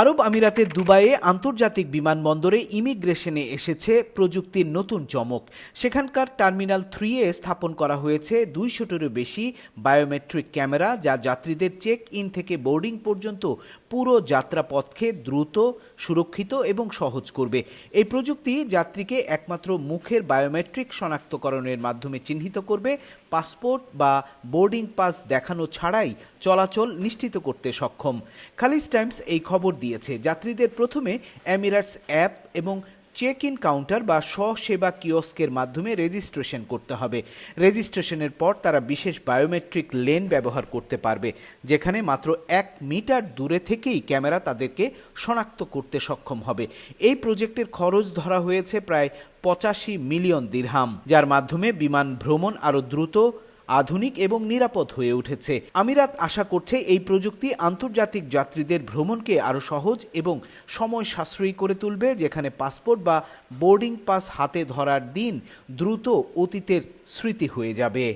আরব আমিরাতের দুবাইয়ে আন্তর্জাতিক বিমানবন্দরে ইমিগ্রেশনে এসেছে প্রযুক্তির নতুন চমক। সেখানকার টার্মিনাল থ্রি এ স্থাপন করা হয়েছে দুইশোটিরও বেশি বায়োমেট্রিক ক্যামেরা যা যাত্রীদের চেক ইন থেকে বোর্ডিং পর্যন্ত পুরো যাত্রাপথকে দ্রুত, সুরক্ষিত এবং সহজ করবে। এই প্রযুক্তি যাত্রীকে একমাত্র মুখের বায়োমেট্রিক শনাক্তকরণের মাধ্যমে চিহ্নিত করবে। পাসপোর্ট বা বোর্ডিং পাস দেখানো ছাড়াই চলাচল নিশ্চিত করতে সক্ষম। খালিজ টাইমস এই খবর দিয়েছে। যাত্রীদের প্রথমে অ্যামিরাটস অ্যাপ এবং চেক ইন কাউন্টার বা স্বসেবা কিয়স্কের মাধ্যমে রেজিস্ট্রেশন করতে হবে। রেজিস্ট্রেশনের পর তারা বিশেষ বায়োমেট্রিক লেন ব্যবহার করতে পারবে, যেখানে মাত্র এক মিটার দূরে থেকেই ক্যামেরা তাদেরকে শনাক্ত করতে সক্ষম হবে। এই প্রজেক্টের খরচ ধরা হয়েছে প্রায় পঁচাশি মিলিয়ন দিরহাম, যার মাধ্যমে বিমান ভ্রমণ আরও দ্রুত আধুনিক এবং নিরাপদ হয়ে উঠেছে। আমিরাত আশা করছে এই প্রযুক্তি আন্তর্জাতিক যাত্রীদের ভ্রমণকে আরও সহজ এবং সময় সাশ্রয়ী করে তুলবে, যেখানে পাসপোর্ট বা বোর্ডিং পাস হাতে ধরার দিন দ্রুত অতীতের স্মৃতি হয়ে যাবে।